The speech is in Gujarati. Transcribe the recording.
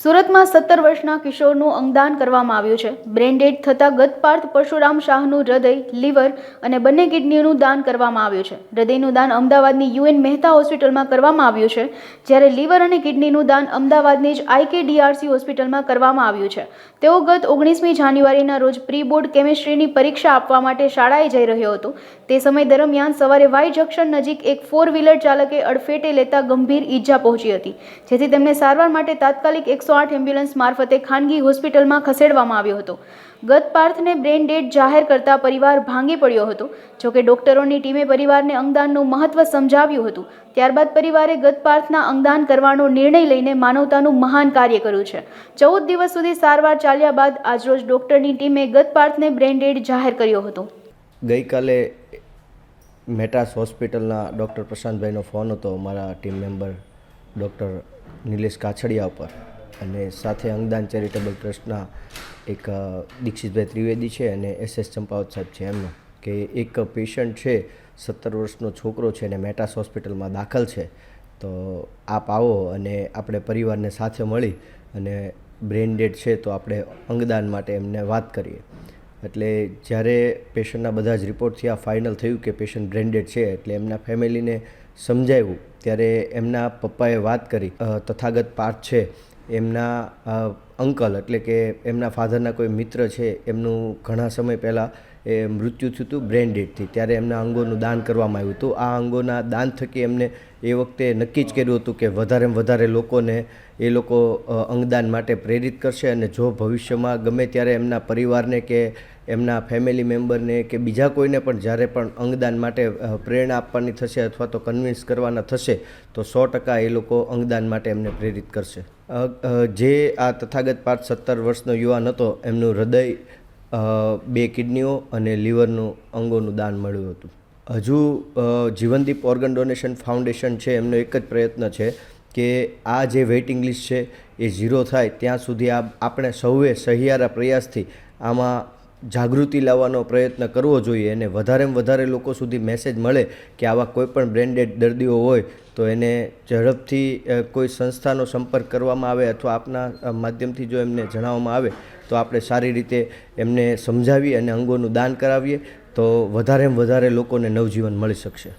સુરતમાં સત્તર વર્ષના કિશોરનું અંગદાન કરવામાં આવ્યું છે. બ્રેન્ડેડ થતાં ગતપાર્થ પરશુરામ શાહનું હૃદય, લીવર અને બંને કિડનીનું દાન કરવામાં આવ્યું છે. હૃદયનું દાન અમદાવાદની યુએન મહેતા હોસ્પિટલમાં કરવામાં આવ્યું છે, જ્યારે લીવર અને કિડનીનું દાન અમદાવાદની જ આઈકેડીઆરસી હોસ્પિટલમાં કરવામાં આવ્યું છે. તેઓ ગત ઓગણીસમી જાન્યુઆરીના રોજ પ્રી બોર્ડ કેમિસ્ટ્રીની પરીક્ષા આપવા માટે શાળાએ જઈ રહ્યો હતો. તે સમય દરમિયાન સવારે વાય જંકશન નજીક એક ફોર વ્હીલર ચાલકે અડફેટે લેતા ગંભીર ઈજા પહોંચી હતી, જેથી તેમને સારવાર માટે તાત્કાલિક એકસો આઠ એમ્બ્યુલન્સ મારફતે ખાનગી હોસ્પિટલમાં ખસેડવામાં આવ્યો હતો. ગત પાર્થને બ્રેન ડેડ જાહેર કરતા પરિવાર ભાંગી પડ્યો હતો, જોકે ડોક્ટરોની ટીમે પરિવારને અંગદાનનું મહત્વ સમજાવ્યું હતું. ત્યારબાદ પરિવારે ગત પાર્થના અંગદાન કરવાનો નિર્ણય લઈને માનવતાનું મહાન કાર્ય કર્યું છે. ચૌદ દિવસ સુધી સારવાર ચાલ્યા બાદ આજરોજ ડોક્ટરની ટીમે ગત પાર્થને બ્રેન ડેડ જાહેર કર્યો હતો. ગઈકાલે મેટાસ હોસ્પિટલના ડૉક્ટર પ્રશાંતભાઈનો ફોન હતો મારા team member doctor Nilesh Kachhadiya ઉપર. અને સાથે અંગદાન ચેરિટેબલ ટ્રસ્ટના એક દીક્ષિતભાઈ ત્રિવેદી છે અને એસ એસ ચંપાવત સાહેબ છે એમનો, કે એક પેશન્ટ છે, સત્તર વર્ષનો છોકરો છે અને મેટાસ હોસ્પિટલમાં દાખલ છે. તો આપ આવો અને આપણે પરિવારને સાથે મળી અને બ્રેન ડેડ છે તો આપણે અંગદાન માટે એમને વાત કરીએ. એટલે જ્યારે પેશન્ટના બધા જ રિપોર્ટથી આ ફાઇનલ થયું કે પેશન્ટ બ્રેન્ડેડ છે, એટલે એમના ફેમિલીને સમજાવ્યું ત્યારે એમના પપ્પાએ વાત કરી તથાગત પાર્થ છે, એમના અંકલ એટલે કે એમના ફાધરના કોઈ મિત્ર છે, એમનું ઘણા સમય પહેલાં એ મૃત્યુ થયું હતું બ્રેન ડેડથી ત્યારે એમના અંગોનું દાન કરવામાં આવ્યું હતું. આ અંગોના દાન થકી એમને એ વખતે નક્કી જ કર્યું હતું કે વધારેમાં વધારે લોકોને એ લોકો અંગદાન માટે પ્રેરિત કરશે અને જો ભવિષ્યમાં ગમે ત્યારે એમના પરિવારને કે એમના ફેમિલી મેમ્બરને કે બીજા કોઈને પણ જ્યારે પણ અંગદાન માટે પ્રેરણા આપવાની થશે અથવા તો કન્વિન્સ કરવાના થશે, તો સો ટકા એ લોકો અંગદાન માટે એમને પ્રેરિત કરશે. જે આ તથાગત પાંચ સત્તર વર્ષનો યુવાન હતો, એમનું હૃદય બે કિડનીઓ અને લીવરનું અંગોનું દાન મળ્યું હતું. હજુ જીવનદીપ ઓર્ગન ડોનેશન ફાઉન્ડેશન છે એમનો એક જ પ્રયત્ન છે કે આ જે વેઇટિંગ લિસ્ટ છે એ ઝીરો થાય ત્યાં સુધી આ આપણે સૌએ સહિયારા પ્રયાસથી આમાં જાગૃતિ લાવવાનો પ્રયત્ન કરવો જોઈએ અને વધારેમાં વધારે લોકો સુધી મેસેજ મળે કે આવા કોઈપણ બ્રેન્ડેડ દર્દીઓ હોય, તો એને ઝડપથી કોઈ સંસ્થાનો સંપર્ક કરવામાં આવે અથવા આપના માધ્યમથી જો એમને જણાવવામાં આવે, તો આપણે સારી રીતે એમને સમજાવી અને અંગોનું દાન કરાવીએ, તો વધારેમાં વધારે લોકોને નવજીવન મળી શકશે.